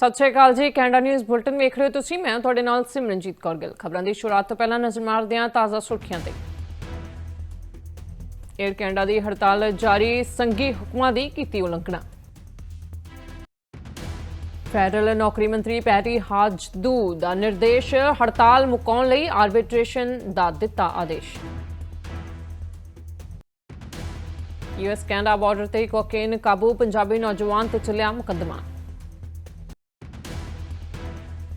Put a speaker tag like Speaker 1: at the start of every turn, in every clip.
Speaker 1: ਸਤਿ ਸ਼੍ਰੀ ਅਕਾਲ ਜੀ, Canada news bulletin ਵੇਖ ਰਹੇ ਹੋ ਤੁਸੀਂ, ਮੈਂ ਤੁਹਾਡੇ ਨਾਲ ਸਿਮਰਨਜੀਤ ਕੌਰ ਗਿੱਲ। ਖਬਰਾਂ ਦੀ ਸ਼ੁਰੂਆਤ ਤੋਂ ਪਹਿਲਾਂ ਨਜ਼ਰ ਮਾਰਦੇ ਹਾਂ ਤਾਜ਼ਾ ਸੁਰਖੀਆਂ ਤੇ। 에ਅਰ ਕੈਨੇਡਾ ਦੀ ਹੜਤਾਲ ਜਾਰੀ, ਸੰਘੀ ਹੁਕਮਾਂ ਦੀ ਕੀਤੀ ਉਲੰਘਣਾ। ਫੈਡਰਲ ਨੌਕਰੀ ਮੰਤਰੀ ਪੈਰੀ ਹਾਜਦੂ ਦਾ ਨਿਰਦੇਸ਼, ਹੜਤਾਲ ਮੁਕਾਉਣ ਲਈ ਆਰਬਿਟ੍ਰੇਸ਼ਨ ਦਾ ਦਿੱਤਾ ਆਦੇਸ਼। ਯੂਐਸ ਕੈਨੇਡਾ ਬਾਰਡਰ ਤੇ ਕੋਕੇਨ ਕਾਬੂ ਪੰਜਾਬੀ ਨੌਜਵਾਨ ਤੇ ਚੱਲਿਆ ਮੁਕੱਦਮਾ।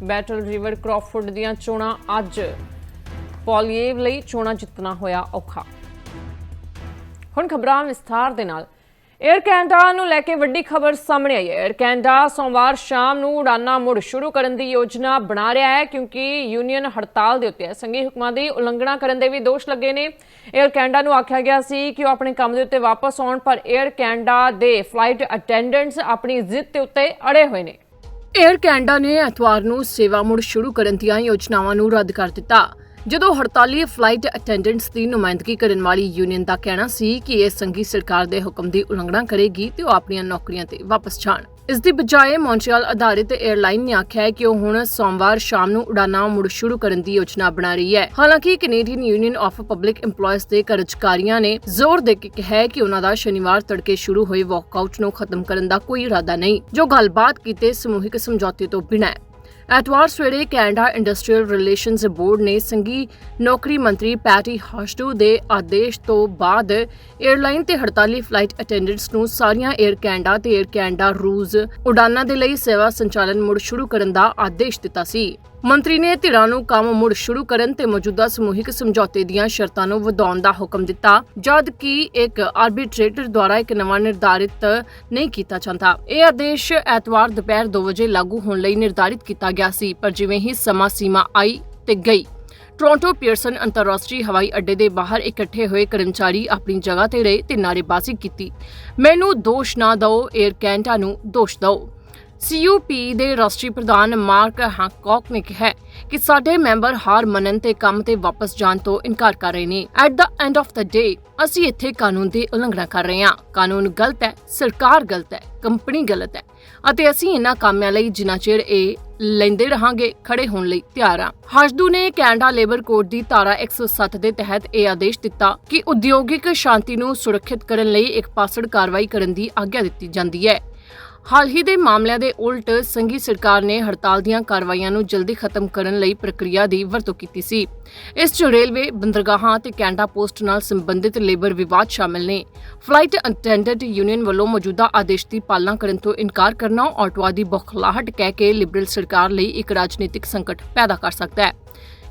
Speaker 1: ਬੈਟਲ ਰਿਵਰ ਕ੍ਰੌਫੋਰਡ ਦੀਆਂ ਚੋਣਾਂ ਅੱਜ। ਪੋਲੀਏਵ ਲਈ ਚੋਣਾਂ ਜਿੱਤਣਾ ਹੋਇਆ ਔਖਾ। ਹੁਣ ਖਬਰਾਂ ਵਿਸਥਾਰ ਦੇ ਨਾਲ। 에ਅਰ ਕੈਨੇਡਾ ਨੂੰ ਲੈ ਕੇ ਵੱਡੀ ਖਬਰ ਸਾਹਮਣੇ ਆਈ ਹੈ। 에ਅਰ ਕੈਨੇਡਾ ਸੋਮਵਾਰ ਸ਼ਾਮ ਨੂੰ ਉਡਾਨਾ ਮੁੜ ਸ਼ੁਰੂ ਕਰਨ ਦੀ ਯੋਜਨਾ ਬਣਾ ਰਿਹਾ ਹੈ ਕਿਉਂਕਿ ਯੂਨੀਅਨ ਹੜਤਾਲ ਦੇ ਉੱਤੇ ਹੈ। ਸੰਘੀ ਹੁਕਮਾਂ ਦੀ ਉਲੰਘਣਾ ਕਰਨ ਦੇ ਵੀ ਦੋਸ਼ ਲੱਗੇ ਨੇ। 에ਅਰ ਕੈਨੇਡਾ ਨੂੰ ਆਖਿਆ ਗਿਆ ਸੀ ਕਿ ਉਹ ਆਪਣੇ ਕੰਮ ਦੇ ਉੱਤੇ ਵਾਪਸ ਆਉਣ, ਪਰ 에ਅਰ ਕੈਨੇਡਾ ਦੇ ਫਲਾਈਟ ਅਟੈਂਡੈਂਟਸ ਆਪਣੀ ਜ਼ਿੱਦ ਦੇ ਉੱਤੇ ਅੜੇ ਹੋਏ ਨੇ। 에ਅਰ ਕੈਨੇਡਾ ਨੇ ਐਤਵਾਰ ਨੂੰ ਸੇਵਾ ਮੁੜ ਸ਼ੁਰੂ ਕਰਨ ਦੀਆਂ ਯੋਜਨਾਵਾਂ ਨੂੰ ਰੱਦ ਕਰ ਦਿੱਤਾ। ਜਦੋਂ ਹੜਤਾਲੀ ਫਲਾਈਟ ਅਟੈਂਡੈਂਟਸ ਦੀ ਨੁਮਾਇੰਦਗੀ ਕਰਨ ਵਾਲੀ ਯੂਨੀਅਨ ਦਾ ਕਹਿਣਾ ਸੀ ਕਿ ਇਹ ਸੰਘੀ ਸਰਕਾਰ ਦੇ ਹੁਕਮ ਦੀ ਉਲੰਘਣਾ ਕਰੇਗੀ, ਤੇ ਉਹ ਆਪਣੀਆਂ ਨੌਕਰੀਆਂ ਤੇ ਵਾਪਸ ਜਾਣ। ਇਸ ਦੀ ਬਜਾਏ ਮੌਂਟਰੀਅਲ ਆਧਾਰਿਤ 에ਅਰਲਾਈਨ ਨੇ ਆਖਿਆ ਹੈ ਕਿ ਉਹ ਹੁਣ ਸੋਮਵਾਰ ਸ਼ਾਮ ਨੂੰ ਉਡਾਨਾਂ ਮੁੜ ਸ਼ੁਰੂ ਕਰਨ ਦੀ ਯੋਜਨਾ ਬਣਾ ਰਹੀ ਹੈ। ਹਾਲਾਂਕਿ Canadian Union of Public EMPLOYEES ਦੇ ਕਰਮਚਾਰੀਆਂ ਨੇ ਜ਼ੋਰ ਦੇ ਕੇ ਕਿਹਾ ਹੈ ਕਿ ਉਹਨਾਂ ਦਾ ਸ਼ਨੀਵਾਰ ਤੜਕੇ ਸ਼ੁਰੂ ਹੋਏ ਵਾਕਆਊਟ ਨੂੰ ਖਤਮ ਕਰਨ ਦਾ ਕੋਈ ਇਰਾਦਾ ਨਹੀਂ, ਜੋ ਗੱਲਬਾਤ ਕੀਤੇ ਸਮੂਹਿਕ ਸਮਝੌਤੇ ਤੋਂ ਬਿਨਾਂ ਐਤਵਾਰ ਸਵੇਰੇ ਕੈਨੇਡਾ ਇੰਡਸਟਰੀਅਲ ਰਿਲੇਸ਼ਨਸ ਬੋਰਡ ਨੇ ਸੰਗੀ ਨੌਕਰੀ ਮੰਤਰੀ ਪੈਟੀ ਹਾਸ਼ਟੂ ਦੇ ਆਦੇਸ਼ ਤੋਂ ਬਾਅਦ 에ਅਰਲਾਈਨ ਤੇ ਹੜਤਾਲੀ ਫਲਾਈਟ ਅਟੈਂਡੈਂਟਸ ਨੂੰ ਸਾਰੀਆਂ 에ਅਰ ਕੈਨੇਡਾ ਤੇ 에ਅਰ ਕੈਨੇਡਾ ਰੂਜ਼ ਉਡਾਨਾਂ ਦੇ ਲਈ ਸੇਵਾ ਸੰਚਾਲਨ ਮੁੜ ਸ਼ੁਰੂ ਕਰਨ ਦਾ ਆਦੇਸ਼ ਦਿੱਤਾ ਸੀ। ਮੰਤਰੀ ਨੇ ਧਿਰਾਂ ਨੂੰ ਕੰਮ ਮੁੜ ਸ਼ੁਰੂ ਕਰਨ ਤੇ ਮੌਜੂਦਾ ਸਮੂਹਿਕ ਸਮਝੌਤੇ ਦੀਆਂ ਸ਼ਰਤਾਂ ਨੂੰ ਵਧਾਉਣ ਦਾ ਹੁਕਮ ਦਿੱਤਾ, ਜਦ ਕਿ ਇੱਕ ਆਰਬਿਟ੍ਰੇਟਰ ਦੁਆਰਾ ਇੱਕ ਨਵਾਂ ਨਿਰਧਾਰਿਤ ਨਹੀਂ ਕੀਤਾ ਜਾਂਦਾ। ਇਹ ਆਦੇਸ਼ ਐਤਵਾਰ ਦੁਪਹਿਰ 2 ਵਜੇ ਲਾਗੂ ਹੋਣ ਲਈ ਨਿਰਧਾਰਿਤ ਕੀਤਾ ਗਿਆ ਸੀ, ਪਰ ਜਿਵੇਂ ਹੀ ਸਮਾਂ ਸੀਮਾ ਆਈ ਤੇ ਗਈ ਟੋਰਾਂਟੋ ਪੀਅਰਸਨ ਅੰਤਰਰਾਸ਼ਟਰੀ ਹਵਾਈ ਅੱਡੇ ਦੇ ਬਾਹਰ ਇਕੱਠੇ ਹੋਏ ਕਰਮਚਾਰੀ ਆਪਣੀ ਜਗ੍ਹਾ ਤੇ ਰਹੇ ਤੇ ਨਾਅਰੇਬਾਜ਼ੀ ਕੀਤੀ। ਮੈਨੂੰ ਦੋਸ਼ ਨਾ ਦਿਓ 에ਅਰ ਕੈਨੇਡਾ ਨੂੰ ਦੋਸ਼ ਦਿਓ। ਸੀਯੂਪੀ ਦੇ ਰਾਸ਼ਟਰੀ ਪ੍ਰਧਾਨ ਮਾਰਕ ਹੈਂਕੌਕ ਨੇ ਕਿਹਾ ਕਿ ਸਾਡੇ ਮੈਂਬਰ ਹਾਰ ਮੰਨਣ ਤੇ ਕੰਮ ਤੇ ਵਾਪਸ ਜਾਣ ਤੋਂ ਇਨਕਾਰ ਕਰ ਰਹੇ ਨੇ। At the end of the day ਅਸੀਂ ਇੱਥੇ ਕਾਨੂੰਨ ਦੀ ਉਲੰਘਣਾ ਕਰ ਰਹੇ ਹਾਂ। ਕਾਨੂੰਨ ਗਲਤ ਹੈ, ਸਰਕਾਰ ਗਲਤ ਹੈ, ਕੰਪਨੀ ਗਲਤ ਹੈ ਅਤੇ ਅਸੀਂ ਇਹਨਾਂ ਕਾਮਿਆਂ ਲਈ ਜਿੰਨਾ ਚਿਰ ਇਹ ਲੈਂਦੇ ਰਹਾਂਗੇ, ਖੜੇ ਹੋਣ ਲਈ ਤਿਆਰ ਹਾਂ। ਹਸ਼ਦੂ ਨੇ ਕੈਨੇਡਾ ਲੇਬਰ ਕੋਡ ਦੀ ਧਾਰਾ 107 ਦੇ ਤਹਿਤ ਇਹ ਆਦੇਸ਼ ਦਿੱਤਾ ਕਿ ਉਦਯੋਗਿਕ ਸ਼ਾਂਤੀ ਨੂੰ ਸੁਰੱਖਿਅਤ ਕਰਨ ਲਈ ਇੱਕ ਪਾਸੜ ਕਾਰਵਾਈ ਕਰਨ ਦੀ ਆਗਿਆ ਦਿੱਤੀ ਜਾਂਦੀ ਹੈ। ਹਾਲ ਹੀ ਦੇ ਮਾਮਲਿਆਂ ਦੇ ਉਲਟ ਸੰਘੀ ਸਰਕਾਰ ਨੇ ਹੜਤਾਲ ਦੀਆਂ ਕਾਰਵਾਈਆਂ ਨੂੰ ਜਲਦੀ ਖਤਮ ਕਰਨ ਲਈ ਪ੍ਰਕਿਰਿਆ ਦੀ ਵਰਤੋਂ ਕੀਤੀ ਸੀ। ਇਸ 'ਚ ਰੇਲਵੇ, ਬੰਦਰਗਾਹਾਂ ਤੇ ਕੈਨੇਡਾ ਪੋਸਟ ਨਾਲ ਸੰਬੰਧਿਤ ਲੇਬਰ ਵਿਵਾਦ ਸ਼ਾਮਲ ਨੇ। ਫਲਾਈਟ ਅਟੈਂਡੈਂਟ ਯੂਨੀਅਨ ਵੱਲੋਂ ਮੌਜੂਦਾ ਆਦੇਸ਼ ਦੀ ਪਾਲਣਾ ਕਰਨ ਤੋਂ ਇਨਕਾਰ ਕਰਨਾ ਆਟੋਆ ਦੀ ਬੌਖਲਾਹਟ ਕਹਿ ਕੇ ਲਿਬਰਲ ਸਰਕਾਰ ਲਈ ਇੱਕ ਰਾਜਨੀਤਿਕ ਸੰਕਟ ਪੈਦਾ ਕਰ ਸਕਦਾ ਹੈ।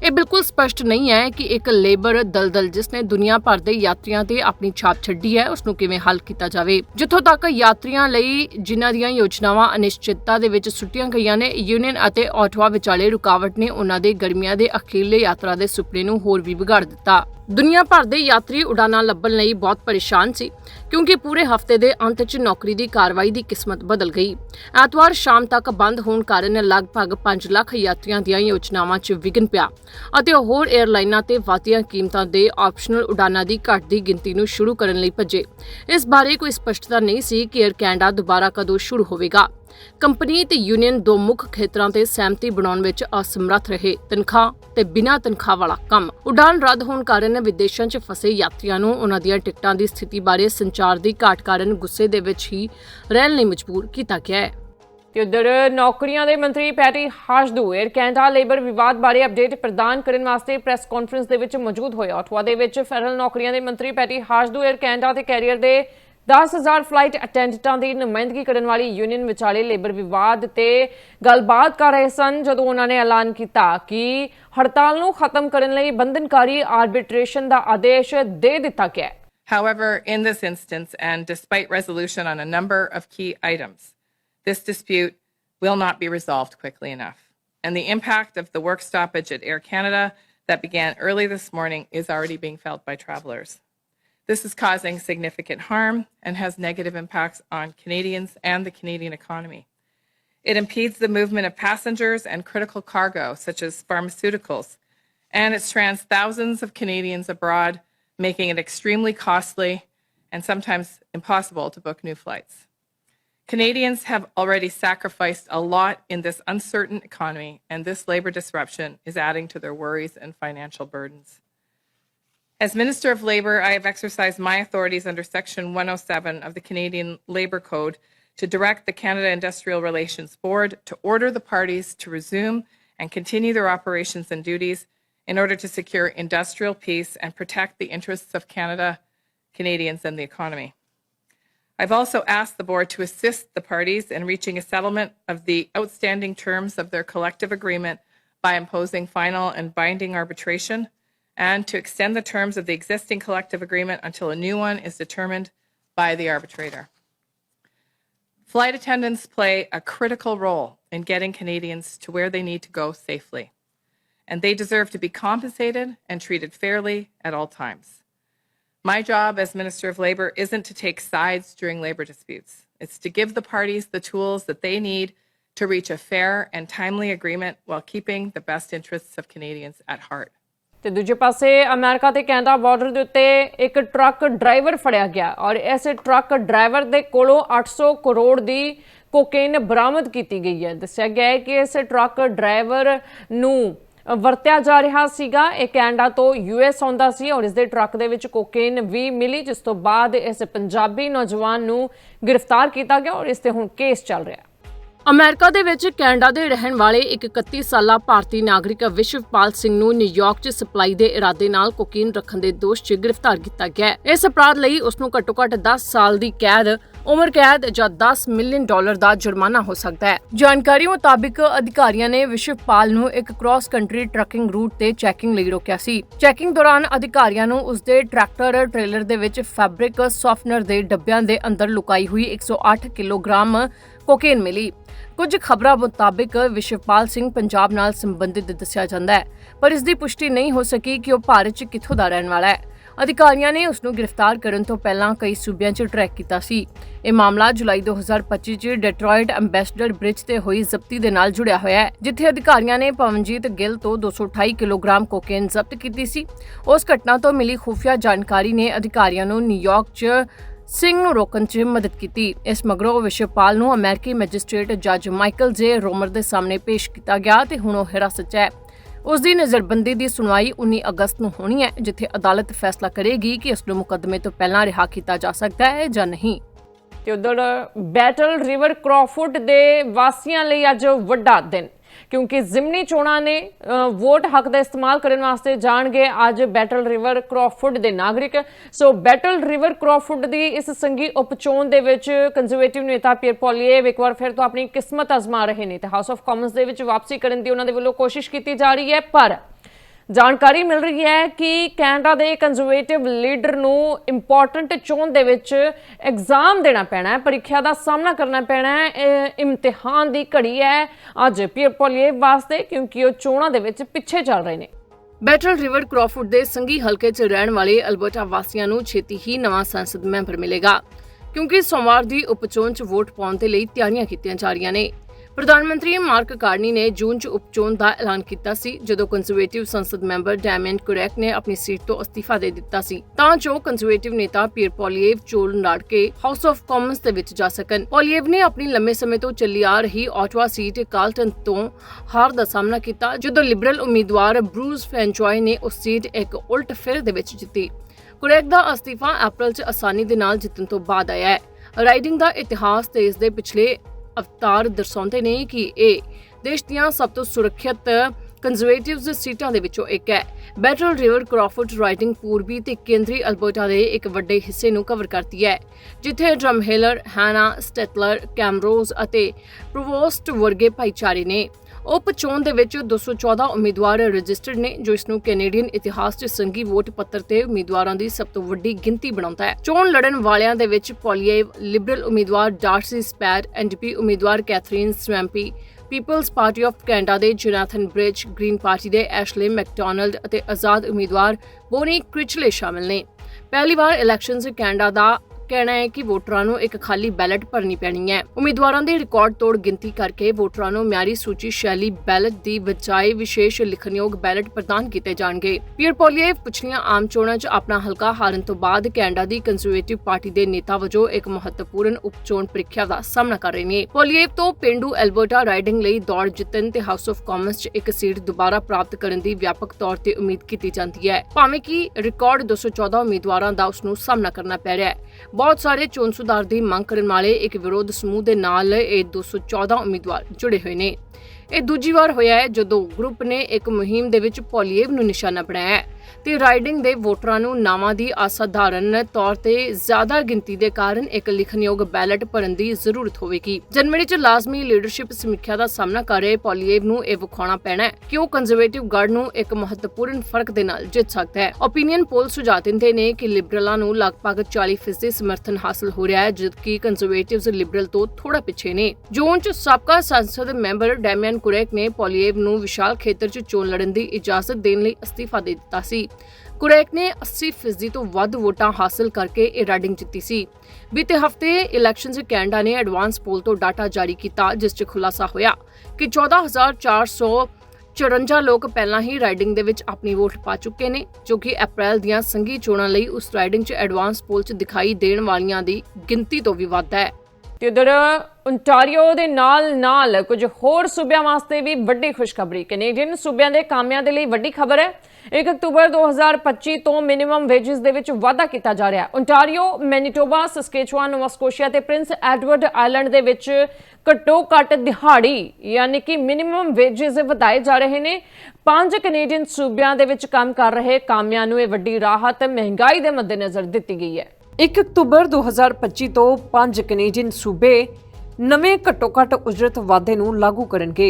Speaker 1: ਇਹ ਬਿਲਕੁਲ ਸਪਸ਼ਟ ਨਹੀਂ ਹੈ ਕਿ ਇੱਕ ਲੇਬਰ ਦਲਦਲ ਜਿਸ ਨੇ ਦੁਨੀਆ ਭਰ ਦੇ ਯਾਤਰੀਆਂ ਤੇ ਆਪਣੀ ਛਾਪ ਛੱਡੀ ਹੈ ਉਸ ਨੂੰ ਕਿਵੇਂ ਹੱਲ ਕੀਤਾ ਜਾਵੇ? ਜਿੱਥੋਂ ਤੱਕ ਯਾਤਰੀਆਂ ਲਈ ਜਿਨ੍ਹਾਂ ਦੀਆਂ ਯੋਜਨਾਵਾਂ ਅਨਿਸ਼ਚਿਤਤਾ ਦੇ ਵਿੱਚ ਸੁੱਟੀਆਂ ਗਈਆਂ ਨੇ, ਯੂਨੀਅਨ ਅਤੇ ਆਟਵਾ ਵਿਚਾਲੇ ਰੁਕਾਵਟ ਨੇ ਉਹਨਾਂ ਦੇ ਗਰਮੀਆਂ ਦੇ ਅਖੀਰਲੇ ਯਾਤਰਾ ਦੇ ਸੁਪਨੇ ਨੂੰ ਹੋਰ ਵੀ ਵਿਗਾੜ ਦਿੱਤਾ। ਦੁਨੀਆ ਭਰ ਦੇ ਯਾਤਰੀ ਉਡਾਨਾਂ ਲੱਭਣ ਲਈ ਬਹੁਤ ਪਰੇਸ਼ਾਨ ਸੀ, ਕਿਉਂਕਿ ਪੂਰੇ ਹਫ਼ਤੇ ਦੇ ਅੰਤ 'ਚ ਨੌਕਰੀ ਦੀ ਕਾਰਵਾਈ ਦੀ ਕਿਸਮਤ ਬਦਲ ਗਈ। ਐਤਵਾਰ ਸ਼ਾਮ ਤੱਕ ਬੰਦ ਹੋਣ ਕਾਰਨ ਲਗਭਗ 5 ਲੱਖ ਯਾਤਰੀਆਂ ਦੀਆਂ ਯੋਜਨਾਵਾਂ 'ਚ ਵਿਘਨ ਪਿਆ ਅਤੇ ਉਹ ਹੋਰ 에ਅਰਲਾਈਨਾਂ ਤੇ ਵਾਧੀਆਂ ਕੀਮਤਾਂ ਦੇ ਆਪਸ਼ਨਲ ਉਡਾਨਾਂ ਦੀ ਘਟਦੀ ਗਿਣਤੀ ਨੂੰ ਸ਼ੁਰੂ ਕਰਨ ਲਈ ਭੱਜੇ। ਇਸ ਬਾਰੇ ਕੋਈ ਸਪਸ਼ਟਤਾ ਨਹੀਂ ਸੀ ਕਿ 에ਅਰ ਕੈਨੇਡਾ ਦੁਬਾਰਾ ਕਦੋਂ ਸ਼ੁਰੂ ਹੋਵੇਗਾ। ਕੰਪਨੀ ਤੇ ਯੂਨੀਅਨ ਦੋ ਮੁੱਖ ਖੇਤਰਾਂ ਤੇ ਸਹਿਮਤੀ ਬਣਾਉਣ ਵਿੱਚ ਅਸਮਰੱਥ ਰਹੇ। ਤਨਖਾਹ ਤੇ ਬਿਨਾਂ ਤਨਖਾਹ ਵਾਲਾ ਕੰਮ। ਉਡਾਨ ਰੱਦ ਹੋਣ ਕਾਰਨ ਵਿਦੇਸ਼ਾਂ 'ਚ ਫਸੇ ਯਾਤਰੀਆਂ ਨੂੰ ਉਹਨਾਂ ਦੀਆਂ ਟਿਕਟਾਂ ਦੀ ਸਥਿਤੀ ਬਾਰੇ ਸੰਚਾਰ ਦੀ ਘਾਟ ਕਾਰਨ ਗੁੱਸੇ ਦੇ ਵਿੱਚ ਹੀ ਰਹਿਣ ਲਈ ਮਜਬੂਰ ਕੀਤਾ ਗਿਆ ਹੈ। ਤੇ ਉਧਰ ਨੌਕਰੀਆਂ ਦੇ ਮੰਤਰੀ Patty Hajdu Air Canada labour ਵਿਵਾਦ ਬਾਰੇ ਅਪਡੇਟ ਪ੍ਰਦਾਨ ਕਰਨ ਵਾਸਤੇ ਪ੍ਰੈਸ ਕਾਨਫਰੰਸ ਦੇ ਵਿੱਚ ਮੌਜੂਦ ਹੋਏ ਆਟਵਾ ਦੇ ਵਿੱਚ ਫੈਡਰਲ ਨੌਕਰੀਆਂ ਦੇ ਮੰਤਰੀ ਪੈਟੀ ਹਾਸ਼ਦੂ 에ਅਰ ਕੈਨੇਡਾ ਤੇ ਕੈਰੀਅਰ ਦੇ 10000 ਫਲਾਈਟ ਅਟੈਂਡੈਂਟਾਂ ਦੀ ਨੁਮਾਇੰਦਗੀ ਕਰਨ ਵਾਲੀ ਯੂਨੀਅਨ ਵਿਚਾਲੇ ਲੇਬਰ ਵਿਵਾਦ ਤੇ ਗੱਲਬਾਤ ਕਰ ਰਹੇ ਸਨ ਜਦੋਂ ਉਹਨਾਂ ਨੇ ਐਲਾਨ ਕੀਤਾ ਕਿ ਹੜਤਾਲ ਨੂੰ ਖਤਮ ਕਰਨ ਲਈ ਬੰਧਨਕਾਰੀ ਆਰਬਿਟ੍ਰੇਸ਼ਨ ਦਾ ਆਦੇਸ਼ ਦੇ ਦਿੱਤਾ ਗਿਆ ਹੈ
Speaker 2: However, in this instance, and despite resolution on a number of key items, this dispute will not be resolved quickly enough. And the impact of the work stoppage at Air Canada that began early this morning is already being felt by travellers. This is causing significant harm and has negative impacts on Canadians and the Canadian economy. It impedes the movement of passengers and critical cargo, such as pharmaceuticals, and it strands thousands of Canadians abroad, making it extremely costly and sometimes impossible to book new flights. Canadians have already sacrificed a lot in this uncertain economy, and this labor disruption is adding to their worries and financial burdens. As Minister of Labour, I have exercised my authorities under Section 107 of the Canadian Labour Code to direct the Canada Industrial Relations Board to order the parties to resume and continue their operations and duties in order to secure industrial peace and protect the interests of Canada, Canadians, and the economy. I've also asked the board to assist the parties in reaching a settlement of the outstanding terms of their collective agreement by imposing final and binding arbitration and to extend the terms of the existing collective agreement until a new one is determined by the arbitrator. Flight attendants play a critical role in getting Canadians to where they need to go safely, and they deserve to be compensated and treated fairly at all times. My job as Minister of Labour isn't to take sides during labour disputes. It's to give the parties the tools that they need to reach a fair and timely agreement while keeping the best interests of Canadians at heart.
Speaker 1: ਤੇ ਦੂਜੇ ਪਾਸੇ America ਤੇ Canada border ਦੇ ਉੱਤੇ ਇੱਕ truck driver ਫੜਿਆ ਗਿਆ ਔਰ ਇਸ ਟਰੱਕ ਡਰਾਈਵਰ ਦੇ ਕੋਲੋਂ 800 ਕਰੋੜ ਦੀ ਕੋਕੇਨ ਬਰਾਮਦ ਕੀਤੀ ਗਈ ਹੈ। ਦੱਸਿਆ ਗਿਆ ਹੈ ਕਿ ਇਸ ਟਰੱਕ ਡਰਾਈਵਰ ਨੂੰ ਵਰਤਿਆ ਜਾ ਰਿਹਾ ਸੀਗਾ। ਇਹ ਕੈਨੇਡਾ ਤੋਂ ਯੂਐਸ ਆਉਂਦਾ ਸੀ ਔਰ ਇਸ ਦੇ ਟਰੱਕ ਦੇ ਵਿੱਚ ਕੋਕੇਨ ਵੀ ਮਿਲੀ, ਜਿਸ ਤੋਂ ਬਾਅਦ ਇਸ ਪੰਜਾਬੀ ਨੌਜਵਾਨ ਨੂੰ ਗ੍ਰਿਫਤਾਰ ਕੀਤਾ ਗਿਆ ਔਰ ਇਸ ਤੇ ਹੁਣ ਕੇਸ ਚੱਲ ਰਿਹਾ। ਅਮਰੀਕਾ ਦੇ ਵਿੱਚ ਕੈਨੇਡਾ ਦੇ ਰਹਿਣ ਵਾਲੇ ਇੱਕ 31 ਸਾਲਾ ਭਾਰਤੀ ਨਾਗਰਿਕ ਵਿਸ਼ਵਪਾਲ ਸਿੰਘ ਨੂੰ ਨਿਊਯਾਰਕ 'ਚ ਸਪਲਾਈ ਦੇ ਇਰਾਦੇ ਨਾਲ ਕੋਕੀਨ ਰੱਖਣ ਦੇ ਦੋਸ਼ 'ਚ ਗ੍ਰਿਫਤਾਰ ਕੀਤਾ ਗਿਆ ਹੈ। ਇਸ ਅਪਰਾਧ ਲਈ ਉਸ ਨੂੰ ਘੱਟੋ-ਘੱਟ 10 ਸਾਲ ਦੀ ਕੈਦ, ਉਮਰ ਕੈਦ ਜਾਂ 10 ਮਿਲੀਅਨ ਡਾਲਰ ਦਾ ਜੁਰਮਾਨਾ ਹੋ ਸਕਦਾ ਹੈ। ਜਾਣਕਾਰੀ ਮੁਤਾਬਿਕ ਅਧਿਕਾਰੀਆਂ ਨੇ ਵਿਸ਼ਵਪਾਲ ਨੂੰ ਇੱਕ ਕ੍ਰਾਸ ਕੰਟਰੀ ਟਰੱਕਿੰਗ ਰੂਟ ਤੇ ਚੈਕਿੰਗ ਲਈ ਰੋਕਿਆ ਸੀ। ਚੈਕਿੰਗ ਦੌਰਾਨ ਅਧਿਕਾਰੀਆਂ ਨੂੰ ਉਸ ਦੇ ਟਰੈਕਟਰ, ਟ੍ਰੇਲਰ ਦੇ ਵਿੱਚ ਫੈਬਰਿਕ ਸੌਫਟਨਰ ਦੇ ਡੱਬਿਆਂ ਦੇ ਅੰਦਰ ਲੁਕਾਈ ਹੋਈ 108 ਕਿਲੋਗ੍ਰਾਮ ਕੋਕੇਨ ਮਿਲੀ। ਕੁਝ ਖਬਰਾਂ ਮੁਤਾਬਿਕ ਵਿਸ਼ਵਪਾਲ ਸਿੰਘ ਪੰਜਾਬ ਨਾਲ ਸੰਬੰਧਿਤ ਦੱਸਿਆ ਜਾਂਦਾ ਹੈ, ਪਰ ਇਸ ਦੀ ਪੁਸ਼ਟੀ ਨਹੀਂ ਹੋ ਸਕੀ ਕਿ ਉਹ ਭਾਰਤ 'ਚ ਕਿੱਥੋਂ ਦਾ ਰਹਿਣ ਵਾਲਾ ਹੈ। ਅਧਿਕਾਰੀਆਂ ਨੇ ਉਸ ਨੂੰ ਗ੍ਰਿਫਤਾਰ ਕਰਨ ਤੋਂ ਪਹਿਲਾਂ ਕਈ ਸੂਬਿਆਂ 'ਚ ਟਰੈਕ ਕੀਤਾ ਸੀ। ਇਹ ਮਾਮਲਾ ਜੁਲਾਈ 2025 'ਚ ਡੈਟਰੋਇਟ ਐਮਬੈਸਡਰ ਬ੍ਰਿਜ ਤੇ ਹੋਈ ਜ਼ਬਤੀ ਦੇ ਨਾਲ ਜੁੜਿਆ ਹੋਇਆ ਹੈ, ਜਿੱਥੇ ਅਧਿਕਾਰੀਆਂ ਨੇ ਪਵਨਜੀਤ ਗਿੱਲ ਤੋਂ 228 ਕਿਲੋਗ੍ਰਾਮ ਕੋਕੇਨ ਜ਼ਬਤ ਕੀਤੀ ਸੀ। ਉਸ ਘਟਨਾ ਤੋਂ ਮਿਲੀ ਖੁਫੀਆ ਜਾਣਕਾਰੀ ਨੇ ਅਧਿਕਾਰੀਆਂ ਨੂੰ ਨਿਊਯਾਰਕ 'ਚ ਸਿੰਘ ਨੂੰ ਰੋਕਣ 'ਚ ਮਦਦ ਕੀਤੀ। ਇਸ ਮਗਰੋਂ ਵਿਸ਼ਵਪਾਲ ਨੂੰ ਅਮਰੀਕੀ ਮੈਜਿਸਟ੍ਰੇਟ ਜੱਜ ਮਾਈਕਲ ਜੇ ਰੋਮਰ ਦੇ ਸਾਹਮਣੇ ਪੇਸ਼ ਕੀਤਾ ਗਿਆ ਤੇ ਹੁਣ ਉਹ ਹਿਰਾਸਤ 'ਚ ਹੈ। ਉਸ ਦੀ ਨਜ਼ਰਬੰਦੀ ਦੀ ਸੁਣਵਾਈ 19 ਅਗਸਤ ਨੂੰ ਹੋਣੀ ਹੈ, ਜਿੱਥੇ ਅਦਾਲਤ ਫੈਸਲਾ ਕਰੇਗੀ ਕਿ ਉਸ ਨੂੰ ਮੁਕੱਦਮੇ ਤੋਂ ਪਹਿਲਾਂ ਰਿਹਾ ਕੀਤਾ ਜਾ ਸਕਦਾ ਹੈ ਜਾਂ ਨਹੀਂ। ਤੇ ਉਧਰ ਬੈਟਲ ਰਿਵਰ ਕ੍ਰੋਫੋਰਡ ਦੇ ਵਾਸੀਆਂ ਲਈ ਅੱਜ ਵੱਡਾ ਦਿਨ। ਕਿਉਂਕਿ ਜ਼ਿਮਨੀ ਚੋਣਾਂ ਨੇ ਵੋਟ ਹੱਕ ਦਾ ਇਸਤੇਮਾਲ ਕਰਨ ਵਾਸਤੇ ਜਾਣਗੇ ਅੱਜ ਬੈਟਲ ਰਿਵਰ ਕ੍ਰੋਫੋਰਡ ਦੇ ਨਾਗਰਿਕ। ਸੋ ਬੈਟਲ ਰਿਵਰ ਕ੍ਰੋਫੋਰਡ ਦੀ ਇਸ ਸੰਗੀ ਉਪਚੋਣ ਦੇ ਵਿੱਚ ਕੰਜ਼ਰਵੇਟਿਵ ਨੇਤਾ ਪੀਅਰ ਪੋਲੀਏਵ ਇੱਕ ਵਾਰ ਫਿਰ ਤੋਂ ਆਪਣੀ ਕਿਸਮਤ ਅਜ਼ਮਾ ਰਹੇ ਨੇ। ਤੇ ਹਾਊਸ ਆਫ ਕਾਮਨਸ ਦੇ ਵਿੱਚ ਵਾਪਸੀ ਕਰਨ ਦੀ ਉਹਨਾਂ ਦੇ ਵੱਲੋਂ ਕੋਸ਼ਿਸ਼ ਕੀਤੀ ਜਾ ਰਹੀ ਹੈ, ਪਰ ਜਾਣਕਾਰੀ ਮਿਲ ਰਹੀ ਹੈ ਕਿ ਕੈਨੇਡਾ ਦੇ ਕੰਜ਼ਰਵੇਟਿਵ ਲੀਡਰ ਨੂੰ ਇੰਪੋਰਟੈਂਟ ਚੋਣ ਦੇ ਵਿੱਚ ਐਗਜ਼ਾਮ ਦੇਣਾ ਪੈਣਾ ਹੈ, ਪ੍ਰੀਖਿਆ ਦਾ ਸਾਹਮਣਾ ਕਰਨਾ ਪੈਣਾ ਹੈ ਇਮਤਿਹਾਨ ਦੀ ਘੜੀ ਹੈ। ਅੱਜ ਪੀਅਰ ਪੋਲੀਏਵ ਵਾਸਤੇ, ਕਿਉਂਕਿ ਉਹ ਚੋਣਾਂ ਦੇ ਵਿੱਚ ਪਿੱਛੇ ਚੱਲ ਰਹੇ ਨੇ। ਬੈਟਲ ਰਿਵਰ ਕ੍ਰੋਫੋਰਡ ਦੇ ਸੰਗੀ ਹਲਕੇ 'ਚ ਰਹਿਣ ਵਾਲੇ ਅਲਬਰਟਾ ਵਾਸੀਆਂ ਨੂੰ ਛੇਤੀ ਹੀ ਨਵਾਂ ਸੰਸਦ ਮੈਂਬਰ ਮਿਲੇਗਾ, ਕਿਉਂਕਿ ਸੋਮਵਾਰ ਦੀ ਉਪਚੋਣ 'ਚ ਵੋਟ ਪਾਉਣ ਦੇ ਲਈ ਤਿਆਰੀਆਂ ਕੀਤੀਆਂ ਜਾ ਰਹੀਆਂ ਨੇ। ਪ੍ਰਧਾਨ ਮੰਤਰੀ ਮਾਰਕ ਕਾਰਨੀ ਨੇ ਜੂਨ 'ਚ ਉਪਚੋਣ ਦਾ ਐਲਾਨ ਕੀਤਾ ਸੀ, ਜਦੋਂ ਕੰਜ਼ਰਵੇਟਿਵ ਸੰਸਦ ਮੈਂਬਰ ਡੈਮਨ ਕੁਰੈਕ ਨੇ ਆਪਣੀ ਸੀਟ ਤੋਂ ਅਸਤੀਫਾ ਦੇ ਦਿੱਤਾ ਸੀ। ਤਾਂ ਜੋ ਕੰਜ਼ਰਵੇਟਿਵ ਨੇਤਾ ਪੀਰ ਪੋਲੀਏਵ ਚੋਣ ਲੜ ਕੇ ਹਾਊਸ ਆਫ ਕਾਮਨਸ ਦੇ ਵਿੱਚ ਜਾ ਸਕਣ। ਪੋਲੀਏਵ ਨੇ ਆਪਣੀ ਲੰਮੇ ਸਮੇਂ ਤੋਂ ਚੱਲੀ ਆ ਰਹੀ ਆਟਵਾ ਸੀਟ ਕਾਲਟਨ ਤੋਂ ਹਾਰ ਦਾ ਸਾਹਮਣਾ ਕੀਤਾ, ਜਦੋਂ ਲਿਬਰਲ ਉਮੀਦਵਾਰ ਬਰੂਸ ਫੈਂਚੋਏ ਨੇ ਉਸ ਸੀਟ ਇੱਕ ਉਲਟ ਫਿਰ ਦੇ ਵਿੱਚ ਜਿੱਤੀ। ਕੁਰੈਕ ਦਾ ਅਸਤੀਫਾ ਅਪ੍ਰੈਲ 'ਚ ਆਸਾਨੀ ਦੇ ਨਾਲ ਜਿੱਤਣ ਤੋਂ ਬਾਅਦ ਆਇਆ ਹੈ। ਰਾਈਡਿੰਗ ਦਾ ਇਤਿਹਾਸ ਤੇ ਇਸ ਦੇ ਪਿਛਲੇ ਅਵਤਾਰ ਦਰਸਾਉਂਦੇ ਨੇ ਕਿ ਇਹ ਦੇਸ਼ ਦੀਆਂ ਸਭ ਤੋਂ ਸੁਰੱਖਿਅਤ ਕੰਜ਼ਰਵੇਟਿਵਜ਼ ਸੀਟਾਂ ਦੇ ਵਿੱਚੋਂ ਇੱਕ ਹੈ। ਬੈਟਲ ਰਿਵਰ ਕ੍ਰਾਫੋਰਡ ਰਾਈਡਿੰਗ ਪੂਰਬੀ ਤੇ ਕੇਂਦਰੀ ਅਲਬਰਟਾ ਦੇ ਇੱਕ ਵੱਡੇ ਹਿੱਸੇ ਨੂੰ ਕਵਰ ਕਰਦੀ ਹੈ, ਜਿੱਥੇ ਡਰਮਹੇਲਰ, ਹੈਨਾ, ਸਟੈਟਲਰ, ਕੈਮਰੋਜ਼ ਅਤੇ ਪ੍ਰੋਵੋਸਟ ਵਰਗੇ ਭਾਈਚਾਰੇ ਨੇ ਉਪ ਚੋਣ ਦੇ ਵਿੱਚ 214 ਉਮੀਦਵਾਰ ਰਜਿਸਟਰਡ ਨੇ, ਜੋ ਇਸ ਨੂੰ ਕੈਨੇਡੀਅਨ ਇਤਿਹਾਸ 'ਚ ਸੰਗੀ ਵੋਟ ਪੱਤਰ ਤੇ ਉਮੀਦਵਾਰਾਂ ਦੀ ਸਭ ਤੋਂ ਵੱਡੀ ਗਿਣਤੀ ਬਣਾਉਂਦਾ ਹੈ। ਚੋਣ ਲੜਨ ਵਾਲਿਆਂ ਦੇ ਵਿੱਚ ਪੋਲੀਏਵ ਲਿਬਰਲ ਉਮੀਦਵਾਰ ਡਾਰਸੀ ਸਪੈਡ ਐਨਡੀਪੀ ਉਮੀਦਵਾਰ Catherine Swampy, People's Party of Canada ਦੇ ਜੋਨਾਥਨ ਬ੍ਰਿਜ, ਗ੍ਰੀਨ ਪਾਰਟੀ ਦੇ ਐਸ਼ਲੇ ਮੈਕਡੋਨਲਡ ਅਤੇ ਆਜ਼ਾਦ ਉਮੀਦਵਾਰ ਬੋਨੀ ਕ੍ਰਿਚਲੇ ਸ਼ਾਮਿਲ ਨੇ। ਪਹਿਲੀ ਵਾਰ ਇਲੈਕਸ਼ਨਜ਼ ਕੈਨੇਡਾ ਦਾ ਕਹਿਣਾ ਹੈ ਕਿ ਵੋਟਰਾਂ ਨੂੰ ਇੱਕ ਖਾਲੀ ਬੈਲਟ ਭਰਨੀ ਪੈਣੀ ਹੈ। ਉਮੀਦਵਾਰਾਂ ਦੀ ਰਿਕਾਰਡ ਤੋੜ ਗਿਣਤੀ ਕਰਕੇ ਵੋਟਰਾਂ ਨੂੰ ਮਿਆਰੀ ਸੂਚੀ ਸ਼ੈਲੀ ਬੈਲਟ ਦੀ ਬਜਾਏ ਵਿਸ਼ੇਸ਼ ਲਿਖਣਯੋਗ ਬੈਲਟ ਪ੍ਰਦਾਨ ਕੀਤੇ ਜਾਣਗੇ। ਪੀਅਰ ਪੋਲੀਏਵ ਪਿਛਲੀਆਂ ਆਮ ਚੋਣਾਂ 'ਚ ਆਪਣਾ ਹਲਕਾ ਹਾਰਨ ਤੋਂ ਬਾਅਦ ਕੈਨੇਡਾ ਦੀ ਕੰਜ਼ਰਵੇਟਿਵ ਪਾਰਟੀ ਦੇ ਨੇਤਾ ਵਜੋਂ ਇੱਕ ਮਹੱਤਵਪੂਰਨ ਉਪਚੋਣ ਪ੍ਰੀਖਿਆ ਦਾ ਸਾਹਮਣਾ ਕਰ ਰਹੇ ਨੇ। ਪੋਲੀਏਵ ਤੋਂ ਪਿੰਡੂ ਐਲਬਰਟਾ ਰਾਈਡਿੰਗ ਲਈ ਦੌੜ ਜਿੱਤਣ ਤੇ ਹਾਊਸ ਆਫ ਕਾਮਨਸ 'ਚ ਇੱਕ ਸੀਟ ਦੁਬਾਰਾ ਪ੍ਰਾਪਤ ਕਰਨ ਦੀ ਵਿਆਪਕ ਤੌਰ ਤੇ ਉਮੀਦ ਕੀਤੀ ਜਾਂਦੀ ਹੈ। ਭਾਵੇਂ ਕਿ ਰਿਕਾਰਡ 214 ਉਮੀਦਵਾਰਾਂ ਦਾ ਉਸ ਨੂੰ ਸਾਹਮਣਾ ਕਰਨਾ ਪੈ ਰਿਹਾ ਹੈ। ਬਹੁਤ ਸਾਰੇ ਚੋਣ ਸੁਧਾਰ ਦੀ ਮੰਗ ਕਰਨ ਵਾਲੇ ਇੱਕ ਵਿਰੋਧ ਸਮੂਹ ਦੇ ਨਾਲ ਇਹ 214 ਉਮੀਦਵਾਰ ਜੁੜੇ ਹੋਏ ਨੇ। ਇਹ ਦੂਜੀ ਵਾਰ ਹੋਇਆ ਹੈ ਜਦੋਂ ਗਰੁੱਪ ਨੇ ਇੱਕ ਮੁਹਿੰਮ ਦੇ ਵਿੱਚ ਪੋਲੀਏਵ ਨੂੰ ਨਿਸ਼ਾਨਾ ਬਣਾਇਆ ਹੈ ਤੇ ਰਾਈਡਿੰਗ ਦੇ ਵੋਟਰਾਂ ਨੂੰ ਨਾਵਾਂ ਦੀ ਅਸਾਧਾਰਨ ਤੌਰ ਤੇ ਜ਼ਿਆਦਾ ਗਿਣਤੀ ਦੇ ਕਾਰਨ ਇੱਕ ਲਿਖਣਯੋਗ ਬੈਲਟ ਭਰਨ ਦੀ ਜ਼ਰੂਰਤ ਹੋਵੇਗੀ। ਜਨਵਰੀ 'ਚ ਲਾਜ਼ਮੀ ਲੀਡਰਸ਼ਿਪ ਸਮੀਖਿਆ ਦਾ ਸਾਹਮਣਾ ਕਰ ਰਹੇ ਪੋਲੀਏਵ ਨੂੰ ਇਹ ਵਿਖਾਉਣਾ ਪੈਣਾ ਹੈ ਕਿ ਉਹ ਕੰਜ਼ਰਵੇਟਿਵ ਗੜ ਨੂੰ ਇੱਕ ਮਹੱਤਵਪੂਰਨ ਫ਼ਰਕ ਦੇ ਨਾਲ ਜਿੱਤ ਸਕਦਾ ਹੈ। ਓਪੀਨੀਅਨ ਪੋਲ ਸੁਝਾਅ ਦਿੰਦੇ ਨੇ ਕਿ ਲਿਬਰਲਾਂ ਨੂੰ ਲਗਭਗ 40% ਸਮਰਥਨ ਹਾਸਲ ਹੋ ਰਿਹਾ ਹੈ, ਜਦਕਿ ਕੰਜ਼ਰਵੇਟਿਵਸ ਲਿਬਰਲ ਤੋਂ ਥੋੜਾ ਪਿੱਛੇ ਨੇ। ਜੂਨ 'ਚ ਸਾਬਕਾ ਸੰਸਦ ਮੈਂਬਰ ਡੈਮੀਅਨ ਕੁਰੈਕ ਨੇ ਪੋਲੀਏਵ ਨੂੰ ਵਿਸ਼ਾਲ ਖੇਤਰ 'ਚ ਚੋਣ ਲੜਨ ਦੀ ਇਜਾਜ਼ਤ ਦੇਣ ਲਈ ਅਸਤੀਫਾ ਦੇ ਦਿੱਤਾ ਸੀ। ਕੁਰੈਕ ਨੇ 80% ਤੋਂ ਵੱਧ ਵੋਟਾਂ ਹਾਸਲ ਕਰਕੇ ਇਹ ਰਾਈਡਿੰਗ ਜਿੱਤੀ ਸੀ। ਬੀਤੇ ਹਫ਼ਤੇ ਇਲੈਕਸ਼ਨਸ ਕੈਨੇਡਾ ਨੇ ਐਡਵਾਂਸ ਪੋਲ ਤੋਂ ਡਾਟਾ ਜਾਰੀ ਕੀਤਾ, ਜਿਸ 'ਚ ਖੁਲਾਸਾ ਹੋਇਆ ਕਿ 14454 ਲੋਕ ਪਹਿਲਾਂ ਹੀ ਰਾਈਡਿੰਗ ਦੇ ਵਿੱਚ ਆਪਣੀ ਵੋਟ ਪਾ ਚੁੱਕੇ ਨੇ, ਜੋ ਕਿ ਅਪ੍ਰੈਲ ਦੀਆਂ ਸੰਘੀ ਚੋਣਾਂ ਲਈ ਉਸ ਰਾਈਡਿੰਗ 'ਚ ਐਡਵਾਂਸ ਪੋਲ 'ਚ ਦਿਖਾਈ ਦੇਣ ਵਾਲੀਆਂ ਦੀ ਗਿਣਤੀ ਤੋਂ ਵੀ ਵੱਧ ਹੈ।
Speaker 3: ਤੇ ਉਧਰ ਓਨਟਾਰੀਓ ਦੇ ਨਾਲ ਨਾਲ ਕੁਝ ਹੋਰ ਸੂਬਿਆਂ ਵਾਸਤੇ ਵੀ ਵੱਡੀ ਖੁਸ਼ਖਬਰੀ ਕੈਨੇਡੀਅਨ ਸੂਬਿਆਂ ਦੇ ਕਾਮਿਆਂ ਦੇ ਲਈ ਵੱਡੀ ਖਬਰ ਹੈ? 1 ਅਕਤੂਬਰ 2025 ਤੋਂ ਮਿਨੀਮਮ ਵੇਜਸ ਦੇ ਵਿੱਚ ਵਾਧਾ ਕੀਤਾ ਜਾ ਰਿਹਾ ਹੈ। ontario Manitoba Saskatchewan Nova Scotia ਤੇ ਪ੍ਰਿੰਸ ਐਡਵਰਡ ਆਈਲੈਂਡ ਦੇ ਵਿੱਚ ਘੱਟੋ ਘੱਟ ਦਿਹਾੜੀ ਯਾਨੀ ਕਿ ਮਿਨੀਮਮ ਵੇਜਸ ਵਧਾਏ ਜਾ ਰਹੇ ਨੇ। ਪੰਜ ਕੈਨੇਡੀਅਨ ਸੂਬਿਆਂ ਦੇ ਵਿੱਚ ਕੰਮ ਕਰ ਰਹੇ ਕਾਮਿਆਂ ਨੂੰ ਇਹ ਵੱਡੀ ਰਾਹਤ ਮਹਿੰਗਾਈ ਦੇ ਮੱਦੇਨਜ਼ਰ ਦਿੱਤੀ ਗਈ ਹੈ।
Speaker 4: 1 ਅਕਤੂਬਰ 2025 ਤੋਂ ਪੰਜ ਕੈਨੇਡੀਅਨ ਸੂਬੇ ਨਵੇਂ ਘੱਟੋ-ਘੱਟ ਉਜਰਤ ਵਾਧੇ ਨੂੰ ਲਾਗੂ ਕਰਨਗੇ।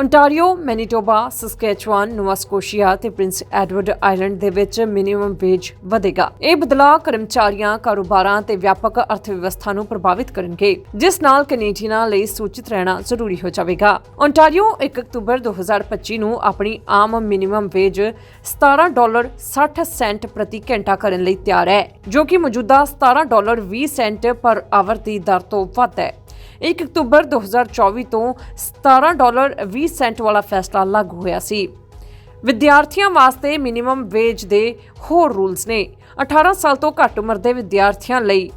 Speaker 4: Ontario Manitoba, Saskatchewan, Nova Scotia ਤੇ ਪ੍ਰਿੰਸ ਐਡਵਰਡ ਆਈਲੈਂਡ ਦੇ ਵਿੱਚ ਮਿਨੀਮਮ ਵੇਜ ਵਧੇਗਾ। ਇਹ ਬਦਲਾਅ ਕਰਮਚਾਰੀਆਂ, ਕਾਰੋਬਾਰਾਂ ਤੇ ਵਿਆਪਕ ਅਰਥਵਿਵਸਥਾ ਨੂੰ ਪ੍ਰਭਾਵਿਤ ਕਰਨਗੇ, ਜਿਸ ਨਾਲ ਕੈਨੇਡੀਅਨਾਂ ਲਈ ਸੂਚਿਤ ਰਹਿਣਾ ਜ਼ਰੂਰੀ ਹੋ ਜਾਵੇਗਾ। ontario 1 ਅਕਤੂਬਰ 2025 ਨੂੰ ਆਪਣੀ ਆਮ ਮਿਨੀਮਮ ਵੇਜ 17 ਡਾਲਰ 60 ਸੈਂਟ ਪ੍ਰਤੀ ਘੰਟਾ ਕਰਨ ਲਈ ਤਿਆਰ ਹੈ, ਜੋ ਕਿ ਮੌਜੂਦਾ 17 ਡਾਲਰ 20 ਸੈਂਟ ਪਰ ਆਵਰ ਦੀ ਦਰ ਤੋਂ ਵੱਧ ਹੈ। 1 ਅਕਤੂਬਰ 2024 ਤੋਂ 17 ਡਾਲਰ 20 ਸੈਂਟ ਵਾਲਾ ਫੈਸਲਾ ਲਾਗੂ ਹੋਇਆ ਸੀ। ਵਿਦਿਆਰਥੀਆਂ ਵਾਸਤੇ ਮਿਨੀਮਮ ਵੇਜ ਦੇ ਹੋਰ ਰੂਲਸ ਨੇ। 18 ਸਾਲ ਤੋਂ ਘੱਟ ਉਮਰ ਦੇ ਵਿਦਿਆਰਥੀਆਂ ਲਈ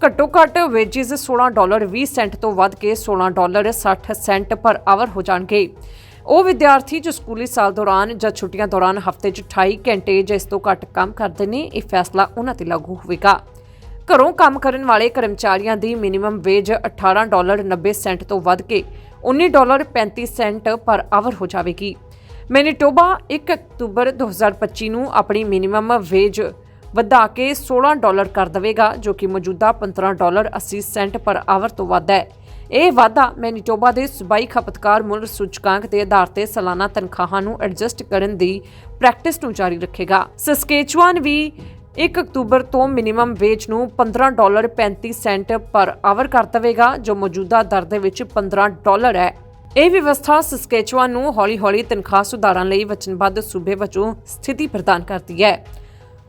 Speaker 4: ਘੱਟੋ ਘੱਟ ਵੇਜਸ 16 ਡਾਲਰ 20 ਸੈਂਟ ਤੋਂ ਵੱਧ ਕੇ 16 ਡਾਲਰ 60 ਸੈਂਟ ਪਰ ਆਵਰ ਹੋ ਜਾਣਗੇ। ਉਹ ਵਿਦਿਆਰਥੀ ਜੋ ਸਕੂਲੀ ਸਾਲ ਦੌਰਾਨ ਜਾਂ ਛੁੱਟੀਆਂ ਦੌਰਾਨ ਹਫ਼ਤੇ 'ਚ 28 ਘੰਟੇ ਜਾਂ ਇਸ ਤੋਂ ਘੱਟ ਕੰਮ ਕਰਦੇ ਨੇ, ਇਹ ਫੈਸਲਾ ਉਹਨਾਂ ਤੇ ਲਾਗੂ ਹੋਵੇਗਾ। ਘਰੋਂ ਕੰਮ ਕਰਨ ਵਾਲੇ ਕਰਮਚਾਰੀਆਂ ਦੀ ਮਿਨੀਮਮ ਵੇਜ 18 ਡਾਲਰ 90 ਸੈਂਟ ਤੋਂ ਵੱਧ ਕੇ 19 ਡਾਲਰ 35 ਸੈਂਟ ਪਰ ਆਵਰ ਹੋ ਜਾਵੇਗੀ। ਮੈਨੀਟੋਬਾ 1 ਅਕਤੂਬਰ 2025 ਨੂੰ ਆਪਣੀ ਮਿਨੀਮਮ ਵੇਜ ਵਧਾ ਕੇ 16 ਡਾਲਰ ਕਰ ਦੇਵੇਗਾ, ਜੋ ਕਿ ਮੌਜੂਦਾ 15 ਡਾਲਰ 80 ਸੈਂਟ ਪਰ ਆਵਰ ਤੋਂ ਵੱਧ ਹੈ। ਇਹ ਵਾਧਾ ਮੈਨੀਟੋਬਾ ਦੇ ਸੂਬਾਈ ਖਪਤਕਾਰ ਮੁੱਲ ਸੂਚਕਾਂਕ ਦੇ ਆਧਾਰ ਤੇ ਸਾਲਾਨਾ ਤਨਖਾਹਾਂ ਨੂੰ ਐਡਜਸਟ ਕਰਨ ਦੀ ਪ੍ਰੈਕਟਿਸ ਨੂੰ ਜਾਰੀ ਰੱਖੇਗਾ। ਸਸਕੇਚੁਆਨ ਵੀ 1 ਅਕਤੂਬਰ ਤੋਂ ਮਿਨੀਮਮ ਵੇਜ ਨੂੰ 15 ਡਾਲਰ 35 ਸੈਂਟ ਪਰ ਆਵਰ ਕਰ ਦੇਵੇਗਾ, ਜੋ ਮੌਜੂਦਾ ਦਰ ਦੇ ਵਿੱਚ 15 ਡਾਲਰ ਹੈ। ਇਹ ਵਿਵਸਥਾ ਸਸਕੇਚੁਆਨ ਨੂੰ ਹੌਲੀ-ਹੌਲੀ ਤਨਖਾਹ ਸੁਧਾਰਾਂ ਲਈ ਵਚਨਬੱਧ ਸੂਬੇ ਵਜੋਂ ਸਥਿਤੀ ਪ੍ਰਦਾਨ ਕਰਦੀ ਹੈ।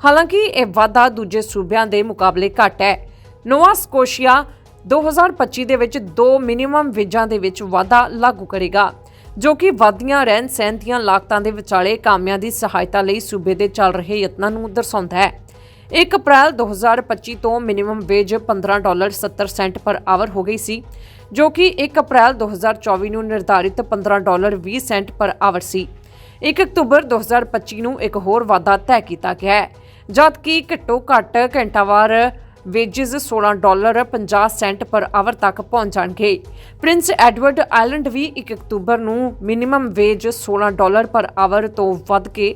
Speaker 4: ਹਾਲਾਂਕਿ, ਇਹ ਵਾਧਾ ਦੂਜੇ ਸੂਬਿਆਂ ਦੇ ਮੁਕਾਬਲੇ ਘੱਟ ਹੈ। ਨੋਵਾ ਸਕੋਸ਼ੀਆ 2025 ਦੇ ਵਿੱਚ ਦੋ ਮਿਨੀਮਮ ਵੇਜਾਂ ਦੇ ਵਿੱਚ ਵਾਧਾ ਲਾਗੂ ਕਰੇਗਾ, ਜੋ ਕਿ ਵਾਧੀਆਂ ਰਹਿਣ ਸਹਿਣ ਦੀਆਂ ਲਾਗਤਾਂ ਦੇ ਵਿਚਾਲੇ ਕਾਮਿਆਂ ਦੀ ਸਹਾਇਤਾ ਲਈ ਸੂਬੇ ਦੇ ਚੱਲ ਰਹੇ ਯਤਨਾਂ ਨੂੰ ਦਰਸਾਉਂਦਾ ਹੈ। 1 ਅਪ੍ਰੈਲ 2025 ਤੋਂ minimum wage 15 dollar 70 cent per hour ਹੋ ਗਈ ਸੀ, ਜੋ ਕਿ 1 ਅਪ੍ਰੈਲ 2024 ਨੂੰ ਨਿਰਧਾਰਿਤ 15 ਡਾਲਰ 20 ਸੈਂਟ ਪਰ ਆਵਰ ਸੀ। 1 ਅਕਤੂਬਰ 2025 ਨੂੰ ਇੱਕ ਹੋਰ ਵਾਧਾ ਤੈਅ ਕੀਤਾ ਗਿਆ ਹੈ ਜਦ ਕਿ ਘੱਟੋ ਘੱਟ ਘੰਟਾਵਾਰ wages 16 dollar 50 cent per hour ਤੱਕ ਪਹੁੰਚ ਜਾਣਗੇ। ਪ੍ਰਿੰਸ ਐਡਵਰਡ ਆਈਲੈਂਡ ਵੀ 1 ਅਕਤੂਬਰ ਨੂੰ minimum wage 16 dollar per hour ਤੋਂ ਵੱਧ ਕੇ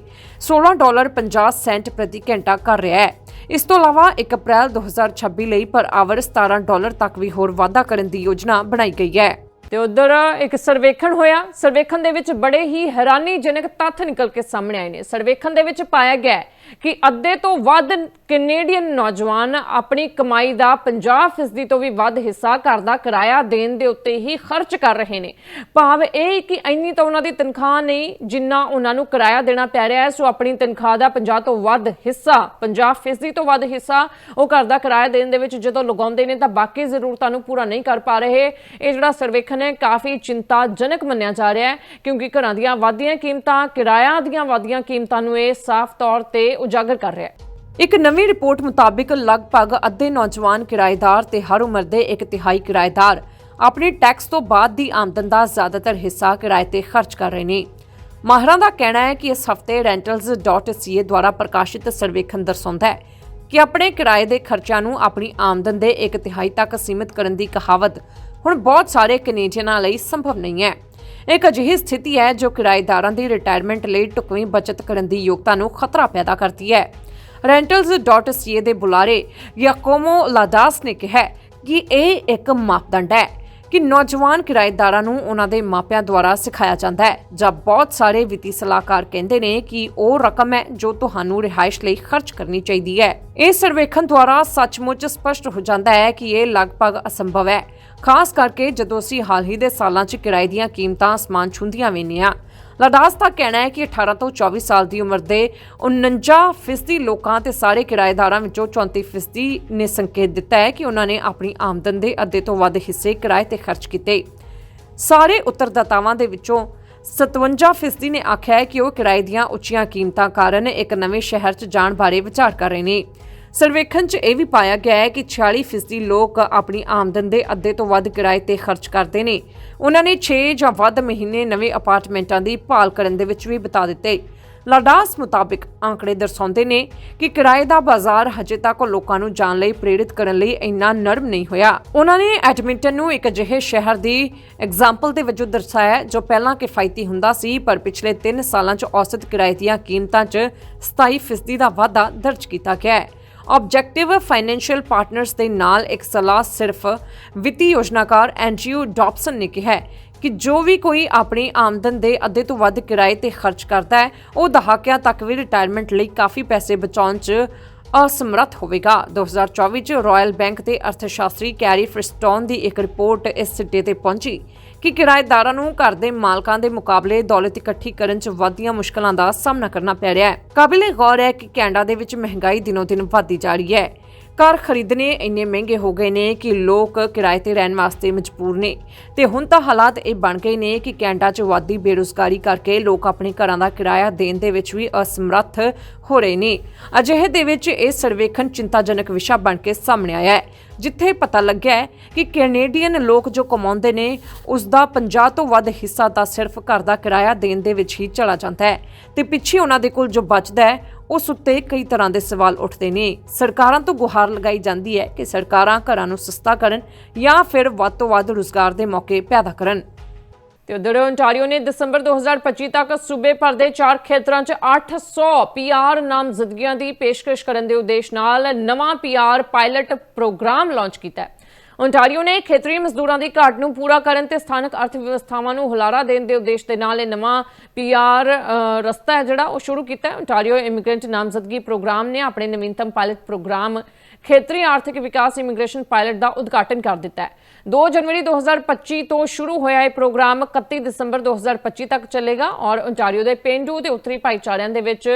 Speaker 4: 16 ਡਾਲਰ 50 ਸੈਂਟ ਪ੍ਰਤੀ ਘੰਟਾ ਕਰ ਰਿਹਾ ਹੈ। ਇਸ ਤੋਂ ਇਲਾਵਾ 1 ਅਪ੍ਰੈਲ 2026 ਲਈ ਪਰ ਆਵਰ 17 ਡਾਲਰ ਤੱਕ ਵੀ ਹੋਰ ਵਾਧਾ ਕਰਨ ਦੀ ਯੋਜਨਾ ਬਣਾਈ ਗਈ ਹੈ।
Speaker 3: ਤੇ ਉਧਰ ਇੱਕ ਸਰਵੇਖਣ ਹੋਇਆ। ਸਰਵੇਖਣ ਦੇ ਵਿੱਚ ਬੜੇ ਹੀ ਹੈਰਾਨੀਜਨਕ ਤੱਥ ਨਿਕਲ ਕੇ ਸਾਹਮਣੇ ਆਏ ਨੇ। ਸਰਵੇਖਣ ਦੇ ਵਿੱਚ ਪਾਇਆ ਗਿਆ ਹੈ
Speaker 1: ਕਿ ਅੱਧੇ ਤੋਂ ਵੱਧ ਕੈਨੇਡੀਅਨ ਨੌਜਵਾਨ ਆਪਣੀ ਕਮਾਈ ਦਾ 50% ਤੋਂ ਵੀ ਵੱਧ ਹਿੱਸਾ ਘਰ ਦਾ ਕਿਰਾਇਆ ਦੇਣ ਦੇ ਉੱਤੇ ਹੀ ਖਰਚ ਕਰ ਰਹੇ ਨੇ। ਭਾਵ ਇਹ ਕਿ ਇੰਨੀ ਤਾਂ ਉਹਨਾਂ ਦੀ ਤਨਖਾਹ ਨਹੀਂ, ਜਿੰਨਾ ਉਹਨਾਂ ਨੂੰ ਕਿਰਾਇਆ ਦੇਣਾ ਪੈ ਰਿਹਾ ਹੈ, ਸੋ ਆਪਣੀ ਤਨਖਾਹ ਦਾ 50 ਤੋਂ ਵੱਧ ਹਿੱਸਾ 50% ਤੋਂ ਵੱਧ ਹਿੱਸਾ ਉਹ ਘਰ ਦਾ ਕਿਰਾਇਆ ਦੇਣ ਦੇ ਵਿੱਚ ਜਦੋਂ ਲਗਾਉਂਦੇ ਨੇ ਤਾਂ ਬਾਕੀ ਜ਼ਰੂਰਤਾਂ ਨੂੰ ਪੂਰਾ ਨਹੀਂ ਕਰ ਪਾ ਰਹੇ। ਇਹ ਜਿਹੜਾ ਸਰਵੇਖਣ ਹੈ, ਕਾਫੀ ਚਿੰਤਾਜਨਕ ਮੰਨਿਆ ਜਾ ਰਿਹਾ ਹੈ, ਕਿਉਂਕਿ ਘਰਾਂ ਦੀਆਂ ਵਾਧੀਆਂ ਕੀਮਤਾਂ, ਕਿਰਾਇਆ ਦੀਆਂ ਵਾਧੀਆਂ ਕੀਮਤਾਂ ਨੂੰ ਇਹ ਸਾਫ਼ ਤੌਰ ਤੇ ਉਜਾਗਰ ਕਰ ਰਿਹਾ ਹੈ।
Speaker 4: ਇੱਕ ਨਵੀਂ ਰਿਪੋਰਟ ਮੁਤਾਬਿਕ ਲਗਭਗ ਅੱਧੇ ਨੌਜਵਾਨ ਕਿਰਾਏਦਾਰ ਤੇ ਹਰ ਉਮਰ ਦੇ ਇੱਕ ਤਿਹਾਈ ਕਿਰਾਏਦਾਰ ਆਪਣੀ ਟੈਕਸ ਤੋਂ ਬਾਅਦ ਦੀ ਆਮਦਨ ਦਾ ਜ਼ਿਆਦਾਤਰ ਹਿੱਸਾ ਕਿਰਾਏ ਤੇ ਖਰਚ ਕਰ ਰਹੇ ਨੇ। ਮਾਹਰਾਂ ਦਾ ਕਹਿਣਾ ਹੈ ਕਿ ਇਸ ਹਫ਼ਤੇ rentals.ca ਦੁਆਰਾ ਪ੍ਰਕਾਸ਼ਿਤ ਸਰਵੇਖਣ ਦਰਸਾਉਂਦਾ ਹੈ ਕਿ ਆਪਣੇ ਕਿਰਾਏ ਦੇ ਖਰਚਿਆਂ ਨੂੰ ਆਪਣੀ ਆਮਦਨ ਦੇ ਇੱਕ ਤਿਹਾਈ ਤੱਕ ਸੀਮਿਤ ਕਰਨ ਦੀ ਕਹਾਵਤ ਹੁਣ ਬਹੁਤ ਸਾਰੇ ਕੈਨੇਡੀਅਨਾਂ ਲਈ ਸੰਭਵ ਨਹੀਂ ਹੈ। ਇੱਕ ਅਜਿਹੀ ਸਥਿਤੀ ਹੈ ਜੋ ਕਿਰਾਏਦਾਰਾਂ ਦੀ ਰਿਟਾਇਰਮੈਂਟ ਲਈ ਢੁਕਵੀਂ ਬਚਤ ਕਰਨ ਦੀ ਯੋਗਤਾ ਨੂੰ ਖਤਰਾ ਪੈਦਾ ਕਰਦੀ ਹੈ। Rentals.ca ਦੇ ਬੁਲਾਰੇ ਯਾਕੋਮੋ ਲਾਦਾਸ ਨੇ ਕਿਹਾ ਕਿ ਇਹ ਇੱਕ ਮਾਪਦੰਡ ਹੈ ਕਿ ਨੌਜਵਾਨ ਕਿਰਾਏਦਾਰਾਂ ਨੂੰ ਉਹਨਾਂ ਦੇ ਮਾਪਿਆਂ ਦੁਆਰਾ ਸਿਖਾਇਆ ਜਾਂਦਾ ਹੈ, ਜਾਂ ਬਹੁਤ ਸਾਰੇ ਵਿੱਤੀ ਸਲਾਹਕਾਰ ਕਹਿੰਦੇ ਨੇ ਕਿ ਉਹ ਰਕਮ ਹੈ ਜੋ ਤੁਹਾਨੂੰ ਰਿਹਾਇਸ਼ ਲਈ ਖਰਚ ਕਰਨੀ ਚਾਹੀਦੀ ਹੈ। ਇਹ ਸਰਵੇਖਣ ਦੁਆਰਾ ਸੱਚਮੁੱਚ ਸਪਸ਼ਟ ਹੋ ਜਾਂਦਾ ਹੈ ਕਿ ਇਹ ਲਗਭਗ ਅਸੰਭਵ ਹੈ। ਖਾਸ ਕਰਕੇ ਜਦੋਂ ਅਸੀਂ ਹਾਲ ਹੀ ਦੇ ਸਾਲਾਂ 'ਚ ਕਿਰਾਏ ਦੀਆਂ ਕੀਮਤਾਂ ਅਸਮਾਨ ਛੂੰਦੀਆਂ ਵੇਖਦੇ ਲਦਾਸ ਦਾ ਕਹਿਣਾ ਹੈ ਕਿ 18 ਤੋਂ 24 ਸਾਲ ਦੀ ਉਮਰ ਦੇ 49% ਲੋਕਾਂ ਤੇ ਸਾਰੇ ਕਿਰਾਏਦਾਰਾਂ ਵਿੱਚੋਂ 34% ਨੇ ਸੰਕੇਤ ਦਿੱਤਾ ਹੈ ਕਿ ਉਹਨਾਂ ਨੇ ਆਪਣੀ ਆਮਦਨ ਦੇ ਅੱਧੇ ਤੋਂ ਵੱਧ ਹਿੱਸੇ ਕਿਰਾਏ ਤੇ ਖਰਚ ਕੀਤੇ। ਸਾਰੇ ਉੱਤਰਦਾਤਾਵਾਂ ਦੇ ਵਿੱਚੋਂ 57% ਨੇ ਆਖਿਆ ਹੈ ਕਿ ਉਹ ਕਿਰਾਏ ਦੀਆਂ ਉੱਚੀਆਂ ਕੀਮਤਾਂ ਕਾਰਨ ਇੱਕ ਨਵੇਂ ਸ਼ਹਿਰ 'ਚ ਜਾਣ ਬਾਰੇ ਵਿਚਾਰ ਕਰ ਰਹੇ ਨੇ। ਸਰਵੇਖਣ 'ਚ ਇਹ ਵੀ ਪਾਇਆ ਗਿਆ ਹੈ ਕਿ 46% ਲੋਕ ਆਪਣੀ ਆਮਦਨ ਦੇ ਅੱਧੇ ਤੋਂ ਵੱਧ ਕਿਰਾਏ ਤੇ ਖਰਚ ਕਰਦੇ ਨੇ। ਉਹਨਾਂ ਨੇ 6 ਜਾਂ ਵੱਧ ਮਹੀਨੇ ਨਵੇਂ ਅਪਾਰਟਮੈਂਟਾਂ ਦੀ ਭਾਲ ਕਰਨ ਦੇ ਵਿੱਚ ਵੀ ਬਿਤਾ ਦਿੱਤੇ। ਲਾਡਾਸ ਮੁਤਾਬਿਕ ਆંકੜੇ ਦਰਸਾਉਂਦੇ ਨੇ ਕਿ ਕਿਰਾਏ ਦਾ ਬਾਜ਼ਾਰ ਹਜੇ ਤੱਕ ਲੋਕਾਂ ਨੂੰ ਜਾਣ ਲਈ ਪ੍ਰੇਰਿਤ ਕਰਨ ਲਈ ਇੰਨਾ ਨਰਮ ਨਹੀਂ ਹੋਇਆ। ਉਹਨਾਂ ਨੇ ਐਡਮਿੰਟਨ ਨੂੰ ਇੱਕ ਅਜਿਹੇ ਸ਼ਹਿਰ ਦੀ ਐਗਜ਼ਾਮਪਲ ਦੇ ਵਜੋਂ ਦਰਸਾਇਆ, ਜੋ ਪਹਿਲਾਂ ਕਿਫਾਇਤੀ ਹੁੰਦਾ ਸੀ, ਪਰ ਪਿਛਲੇ 3 ਸਾਲਾਂ 'ਚ ਔਸਤ ਕਿਰਾਏ ਦੀਆਂ ਕੀਮਤਾਂ 'ਚ 27% ਦਾ ਵਾਧਾ ਦਰਜ ਕੀਤਾ ਗਿਆ ਹੈ। ਆਬਜੈਕਟਿਵ ਫਾਈਨੈਂਸ਼ੀਅਲ ਪਾਰਟਨਰਸ ਦੇ ਨਾਲ ਇੱਕ ਸਲਾਹ ਸਿਰਫ ਵਿੱਤੀ ਯੋਜਨਾਕਾਰ ਐਨਜੀਓ ਡੌਪਸਨ ਨੇ ਕਿਹਾ ਹੈ ਕਿ ਜੋ ਵੀ ਕੋਈ ਆਪਣੀ ਆਮਦਨ ਦੇ ਅੱਧੇ ਤੋਂ ਵੱਧ ਕਿਰਾਏ ਤੇ ਖਰਚ ਕਰਦਾ ਹੈ, ਉਹ ਦਹਾਕਿਆਂ ਤੱਕ ਵੀ ਰਿਟਾਇਰਮੈਂਟ ਲਈ ਕਾਫੀ ਪੈਸੇ ਬਚਾਉਣ 'ਚ ਅਸਮਰੱਥ ਹੋਵੇਗਾ। 2024 ਚ ਰਾਇਲ ਬੈਂਕ ਦੇ ਅਰਥਸ਼ਾਸਤਰੀ ਕੈਰੀ ਫ੍ਰਿਸਟੋਨ ਦੀ ਇੱਕ ਰਿਪੋਰਟ ਇਸ ਸਿੱਟੇ ਤੇ ਪਹੁੰਚੀ। ਕਿ ਕਿਰਾਏਦਾਰਾਂ ਨੂੰ ਘਰ ਦੇ ਮਾਲਕਾਂ ਦੇ ਮੁਕਾਬਲੇ ਦੌਲਤ ਇਕੱਠੀ ਕਰਨ 'ਚ ਵਧੀਆਂ ਮੁਸ਼ਕਲਾਂ ਦਾ ਸਾਹਮਣਾ ਕਰਨਾ ਪੈ ਰਿਹਾ ਹੈ। ਕਾਬਿਲੇ ਗੌਰ ਹੈ ਕਿ ਕੈਨੇਡਾ ਦੇ ਵਿੱਚ ਮਹਿੰਗਾਈ ਦਿਨੋ-ਦਿਨ ਵਧਦੀ ਜਾ ਰਹੀ ਹੈ। ਘਰ ਖਰੀਦਣੇ ਇੰਨੇ ਮਹਿੰਗੇ ਹੋ ਗਏ ਨੇ ਕਿ ਲੋਕ ਕਿਰਾਏ ਤੇ ਰਹਿਣ ਵਾਸਤੇ ਮਜਬੂਰ ਨੇ। ਤੇ ਹੁਣ ਤਾਂ ਹਾਲਾਤ ਇਹ ਬਣ ਗਏ ਨੇ ਕਿ ਕੈਨੇਡਾ 'ਚ ਵਾਧੀ ਬੇਰੁਜ਼ਗਾਰੀ ਕਰਕੇ ਲੋਕ ਆਪਣੇ ਘਰਾਂ ਦਾ ਕਿਰਾਇਆ ਦੇਣ ਦੇ ਵਿੱਚ ਵੀ ਅਸਮਰੱਥ ਹੋ ਰਹੇ ਨੇ। ਅਜਿਹੇ ਦੇ ਵਿੱਚ ਇਹ ਸਰਵੇਖਣ ਚਿੰਤਾਜਨਕ ਵਿਸ਼ਾ ਬਣ ਕੇ ਸਾਹਮਣੇ ਆਇਆ ਹੈ, ਜਿੱਥੇ ਪਤਾ ਲੱਗਿਆ ਹੈ ਕਿ ਕੈਨੇਡੀਅਨ ਲੋਕ ਜੋ ਕਮਾਉਂਦੇ ਨੇ ਉਸ ਦਾ 50 ਤੋਂ ਵੱਧ ਹਿੱਸਾ ਤਾਂ ਸਿਰਫ ਘਰ ਦਾ ਕਿਰਾਇਆ ਦੇਣ ਦੇ ਵਿੱਚ ਹੀ ਚਲਾ ਜਾਂਦਾ ਹੈ। ਤੇ ਪਿੱਛੇ ਉਹਨਾਂ ਦੇ ਕੋਲ ਜੋ ਬਚਦਾ ਹੈ ਉਸ ਉੱਤੇ ਕਈ ਤਰ੍ਹਾਂ ਦੇ ਸਵਾਲ ਉੱਠਦੇ ਨੇ। ਸਰਕਾਰਾਂ ਤੋਂ ਗੁਹਾਰ ਲਗਾਈ ਜਾਂਦੀ ਹੈ ਕਿ ਸਰਕਾਰਾਂ ਘਰਾਂ ਨੂੰ ਸਸਤਾ ਕਰਨ ਜਾਂ ਫਿਰ ਵੱਧ ਤੋਂ ਵੱਧ ਰੁਜ਼ਗਾਰ ਦੇ ਮੌਕੇ ਪੈਦਾ ਕਰਨ।
Speaker 1: ਤੇ ਉਧਰ ਓਨਟਾਰੀਓ ਨੇ ਦਸੰਬਰ 2025 ਤੱਕ ਸੂਬੇ ਭਰ ਦੇ ਚਾਰ ਖੇਤਰਾਂ 'ਚ 800 ਪੀਆਰ ਨਾਮਜ਼ਦਗੀਆਂ ਦੀ ਪੇਸ਼ਕਸ਼ ਕਰਨ ਦੇ ਉਦੇਸ਼ ਨਾਲ ਨਵਾਂ ਪੀਆਰ ਪਾਇਲਟ ਪ੍ਰੋਗਰਾਮ ਲਾਂਚ ਕੀਤਾ ਹੈ। ਓਨਟਾਰੀਓ ਨੇ ਖੇਤਰੀ ਮਜ਼ਦੂਰਾਂ ਦੀ ਘਾਟ ਨੂੰ ਪੂਰਾ ਕਰਨ ਤੇ ਸਥਾਨਕ ਅਰਥ ਵਿਵਸਥਾਵਾਂ ਨੂੰ ਹੁਲਾਰਾ ਦੇਣ ਦੇ ਉਦੇਸ਼ ਦੇ ਨਾਲ ਇਹ ਨਵਾਂ ਪੀਆਰ ਰਸਤਾ ਹੈ ਜਿਹੜਾ ਉਹ ਸ਼ੁਰੂ ਕੀਤਾ ਹੈ। ਓਨਟਾਰੀਓ ਇਮੀਗ੍ਰੈਂਟ ਨਾਮਜ਼ਦਗੀ ਪ੍ਰੋਗਰਾਮ ਨੇ ਆਪਣੇ ਨਵੀਨਤਮ ਪਾਇਲਟ ਪ੍ਰੋਗਰਾਮ ਖੇਤਰੀ ਆਰਥਿਕ ਵਿਕਾਸ ਇਮੀਗ੍ਰੇਸ਼ਨ ਪਾਇਲਟ ਦਾ ਉਦਘਾਟਨ ਕਰ ਦਿੱਤਾ ਹੈ। 2 ਜਨਵਰੀ 2025 ਤੋਂ ਸ਼ੁਰੂ ਹੋਇਆ ਇਹ ਪ੍ਰੋਗਰਾਮ 31 ਦਸੰਬਰ 2025 ਤੱਕ ਚੱਲੇਗਾ ਔਰ ਓਨਟਾਰੀਓ ਦੇ ਪੇਂਡੂ ਤੇ ਉੱਤਰੀ ਭਾਈਚਾਰਿਆਂ ਦੇ ਵਿੱਚ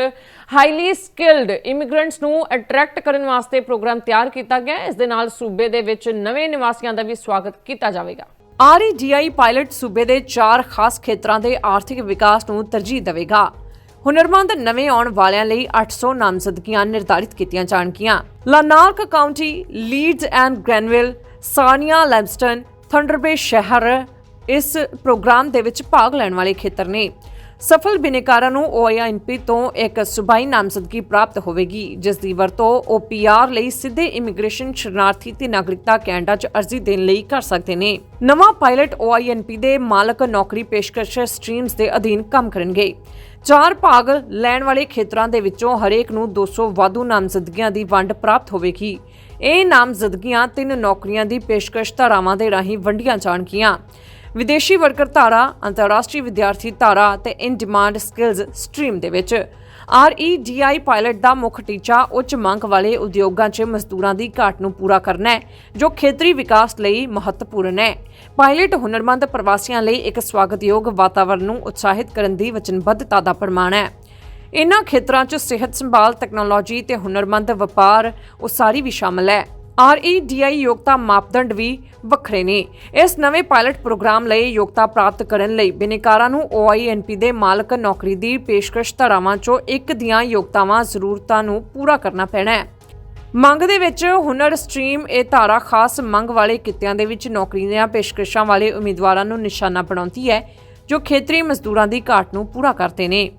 Speaker 1: ਹਾਈਲੀ ਸਕਿਲਡ ਇਮੀਗ੍ਰੈਂਟਸ ਨੂੰ ਅਟਰੈਕਟ ਕਰਨ ਵਾਸਤੇ ਪ੍ਰੋਗਰਾਮ ਤਿਆਰ ਕੀਤਾ ਗਿਆ ਹੈ। ਇਸ ਦੇ ਨਾਲ ਸੂਬੇ ਦੇ ਵਿੱਚ ਨਵੇਂ ਨਿਵਾਸੀਆਂ ਦਾ ਵੀ ਸਵਾਗਤ ਕੀਤਾ ਜਾਵੇਗਾ।
Speaker 4: ਆਰਈਡੀਆਈ ਪਾਇਲਟ ਸੂਬੇ ਦੇ ਚਾਰ ਖਾਸ ਖੇਤਰਾਂ ਦੇ ਆਰਥਿਕ ਵਿਕਾਸ ਨੂੰ ਤਰਜੀਹ ਦੇਵੇਗਾ। ਹੁਨਰਮੰਦ ਨਵੇਂ ਆਉਣ ਵਾਲਿਆਂ ਲਈ 800 ਨਾਮਜ਼ਦਗੀਆਂ ਨਿਰਧਾਰਿਤ ਕੀਤੀਆਂ ਜਾਣਗੀਆਂ। Lanark County Leeds and Grenville, Sarnia Lambton Thunder Bay ਸ਼ਹਿਰ ਇਸ ਪ੍ਰੋਗਰਾਮ ਦੇ ਵਿੱਚ ਭਾਗ ਲੈਣ ਵਾਲੇ ਖੇਤਰ ਨੇ। ਸਫਲ ਬਿਨੇਕਾਰਾਂ ਨੂੰ OINP ਤੋਂ ਇੱਕ ਸੁਬਾਈ ਨਾਮਜ਼ਦਗੀ ਪ੍ਰਾਪਤ ਹੋਵੇਗੀ, ਜਿਸ ਦੀ ਵਰਤੋਂ ਉਹ PR ਲਈ ਸਿੱਧੇ ਇਮੀਗ੍ਰੇਸ਼ਨ ਸ਼ਰਨਾਰਥੀ ਤੇ ਨਾਗਰਿਕਤਾ ਕੈਨੇਡਾ 'ਚ ਅਰਜ਼ੀ ਦੇਣ ਲਈ ਕਰ ਸਕਦੇ ਨੇ। ਨਵਾਂ ਪਾਇਲਟ OINP ਦੇ ਮਾਲਕ ਨੌਕਰੀ ਪੇਸ਼ਕਸ਼ ਸਟਰੀਮਸ ਦੇ ਅਧੀਨ ਕੰਮ ਕਰਨਗੇ। ਚਾਰ ਭਾਗ ਲੈਣ ਵਾਲੇ ਖੇਤਰਾਂ ਦੇ ਵਿੱਚੋਂ ਹਰੇਕ ਨੂੰ 200 ਵਾਧੂ ਨਾਮਜ਼ਦਗੀਆਂ ਦੀ ਵੰਡ ਪ੍ਰਾਪਤ ਹੋਵੇਗੀ। ਇਹ ਨਾਮਜ਼ਦਗੀਆਂ ਤਿੰਨ ਨੌਕਰੀਆਂ ਦੀ ਪੇਸ਼ਕਸ਼ ਧਾਰਾਵਾਂ ਦੇ ਰਾਹੀਂ ਵੰਡੀਆਂ ਜਾਣਗੀਆਂ। ਵਿਦੇਸ਼ੀ ਵਰਕਰ ਧਾਰਾ, ਅੰਤਰਰਾਸ਼ਟਰੀ ਵਿਦਿਆਰਥੀ ਧਾਰਾ ਤੇ ਇਨ ਡਿਮਾਂਡ ਸਕਿੱਲਸ ਸਟਰੀਮ ਦੇ ਵਿੱਚ
Speaker 3: REDI ਪਾਇਲਟ ਦਾ ਮੁੱਖ ਟੀਚਾ ਉੱਚ ਮੰਗ ਵਾਲੇ ਉਦਯੋਗਾਂ 'ਚ ਮਜ਼ਦੂਰਾਂ ਦੀ ਘਾਟ ਨੂੰ ਪੂਰਾ ਕਰਨਾ ਹੈ, ਜੋ ਖੇਤਰੀ ਵਿਕਾਸ ਲਈ ਮਹੱਤਵਪੂਰਨ ਹੈ। ਪਾਇਲਟ ਹੁਨਰਮੰਦ ਪ੍ਰਵਾਸੀਆਂ ਲਈ ਇੱਕ ਸਵਾਗਤਯੋਗ ਵਾਤਾਵਰਣ ਨੂੰ ਉਤਸ਼ਾਹਿਤ ਕਰਨ ਦੀ ਵਚਨਬੱਧਤਾ ਦਾ ਪ੍ਰਮਾਣ ਹੈ। ਇਨ੍ਹਾਂ ਖੇਤਰਾਂ 'ਚ ਸਿਹਤ ਸੰਭਾਲ, ਤਕਨਾਲੋਜੀ ਤੇ ਹੁਨਰਮੰਦ ਵਪਾਰ ਉਸਾਰੀ ਵੀ ਸ਼ਾਮਲ ਹੈ। REDI ਯੋਗਤਾ ਮਾਪਦੰਡ ਵੀ ਵੱਖਰੇ ਨੇ। ਇਸ ਨਵੇਂ ਪਾਇਲਟ ਪ੍ਰੋਗਰਾਮ ਲਈ ਯੋਗਤਾ ਪ੍ਰਾਪਤ ਕਰਨ ਲਈ ਬਿਨੇਕਾਰਾਂ ਨੂੰ OINP ਦੇ ਮਾਲਕ ਨੌਕਰੀ ਦੀ ਪੇਸ਼ਕਸ਼ ਧਾਰਾਵਾਂ 'ਚੋਂ ਇੱਕ ਦੀਆਂ ਯੋਗਤਾਵਾਂ ਜ਼ਰੂਰਤਾਂ ਨੂੰ ਪੂਰਾ ਕਰਨਾ ਪੈਣਾ ਹੈ। ਮੰਗ ਦੇ ਵਿੱਚ ਹੁਨਰ ਸਟਰੀਮ ਇਹ ਧਾਰਾ ਖਾਸ ਮੰਗ ਵਾਲੇ ਕਿੱਤਿਆਂ ਦੇ ਵਿੱਚ ਨੌਕਰੀ ਦੀਆਂ ਪੇਸ਼ਕਸ਼ਾਂ ਵਾਲੇ ਉਮੀਦਵਾਰਾਂ ਨੂੰ ਨਿਸ਼ਾਨਾ ਬਣਾਉਂਦੀ ਹੈ, ਜੋ ਖੇਤਰੀ ਮਜ਼ਦੂਰਾਂ ਦੀ ਘਾਟ ਨੂੰ ਪੂਰਾ ਕਰਦੇ ਨੇ।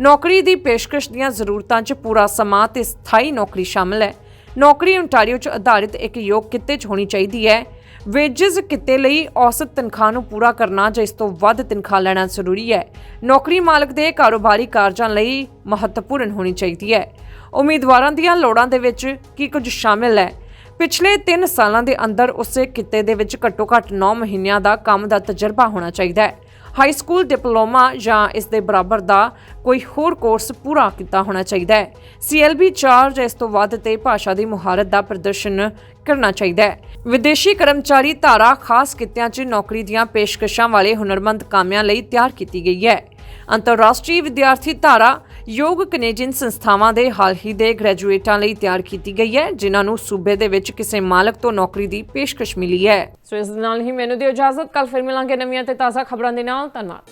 Speaker 3: ਨੌਕਰੀ ਦੀ ਪੇਸ਼ਕਸ਼ ਦੀਆਂ ਜ਼ਰੂਰਤਾਂ 'ਚ ਪੂਰਾ ਸਮਾਂ ਤੇ ਸਥਾਈ ਨੌਕਰੀ ਸ਼ਾਮਲ ਹੈ। ਨੌਕਰੀ ontario 'ਚ ਆਧਾਰਿਤ ਇੱਕ ਯੋਗ ਕਿੱਤੇ 'ਚ ਹੋਣੀ ਚਾਹੀਦੀ ਹੈ। ਵੇਜਸ ਕਿੱਤੇ ਲਈ ਔਸਤ ਤਨਖਾਹ ਨੂੰ ਪੂਰਾ ਕਰਨਾ ਜਾਂ ਇਸ ਤੋਂ ਵੱਧ ਤਨਖਾਹ ਲੈਣਾ ਜ਼ਰੂਰੀ ਹੈ। ਨੌਕਰੀ ਮਾਲਕ ਦੇ ਕਾਰੋਬਾਰੀ ਕਾਰਜਾਂ ਲਈ ਮਹੱਤਵਪੂਰਨ ਹੋਣੀ ਚਾਹੀਦੀ ਹੈ। ਉਮੀਦਵਾਰਾਂ ਦੀਆਂ ਲੋੜਾਂ ਦੇ ਵਿੱਚ ਕੀ ਕੁਝ ਸ਼ਾਮਿਲ ਹੈ? ਪਿਛਲੇ 3 ਸਾਲਾਂ ਦੇ ਅੰਦਰ ਉਸੇ ਕਿੱਤੇ ਦੇ ਵਿੱਚ ਘੱਟੋ-ਘੱਟ 9 ਮਹੀਨਿਆਂ ਦਾ ਕੰਮ ਦਾ ਤਜਰਬਾ ਹੋਣਾ ਚਾਹੀਦਾ ਹੈ। ਹਾਈ ਸਕੂਲ ਡਿਪਲੋਮਾ ਜਾਂ ਇਸ ਦੇ ਬਰਾਬਰ ਦਾ ਕੋਈ ਹੋਰ ਕੋਰਸ ਪੂਰਾ ਕੀਤਾ ਹੋਣਾ ਚਾਹੀਦਾ ਹੈ। CLB 4 ਜਾਂ ਇਸ ਤੋਂ ਵੱਧ ਤੇ ਭਾਸ਼ਾ ਦੀ ਮੁਹਾਰਤ ਦਾ ਪ੍ਰਦਰਸ਼ਨ ਕਰਨਾ ਚਾਹੀਦਾ ਹੈ। ਵਿਦੇਸ਼ੀ ਕਰਮਚਾਰੀ ਧਾਰਾ ਖਾਸ ਕਿੱਤਿਆਂ 'ਚ ਨੌਕਰੀ ਦੀਆਂ ਪੇਸ਼ਕਸ਼ਾਂ ਵਾਲੇ ਹੁਨਰਮੰਦ ਕਾਮਿਆਂ ਲਈ ਤਿਆਰ ਕੀਤੀ ਗਈ ਹੈ। ਅੰਤਰਰਾਸ਼ਟਰੀ ਵਿਦਿਆਰਥੀ ਧਾਰਾ ਯੋਗ ਕੈਨੇਡੀਅਨ ਸੰਸਥਾਵਾਂ ਦੇ ਹਾਲ ਹੀ ਦੇ ਗ੍ਰੈਜੂਏਟਾਂ ਲਈ ਤਿਆਰ ਕੀਤੀ ਗਈ ਹੈ, ਜਿਨ੍ਹਾਂ ਨੂੰ ਸੂਬੇ ਦੇ ਵਿੱਚ ਕਿਸੇ ਮਾਲਕ ਤੋਂ ਨੌਕਰੀ ਦੀ ਪੇਸ਼ਕਸ਼ ਮਿਲੀ ਹੈ।
Speaker 4: ਸੋ ਇਸ ਦੇ ਨਾਲ ਹੀ ਮੈਨੂੰ ਦਿਓ ਇਜਾਜ਼ਤ ਕੱਲ ਫਿਰ ਮਿਲਾਂਗੇ ਨਵੀਆਂ ਤੇ ਤਾਜ਼ਾ ਖਬਰਾਂ ਦੇ ਨਾਲ। ਧੰਨਵਾਦ।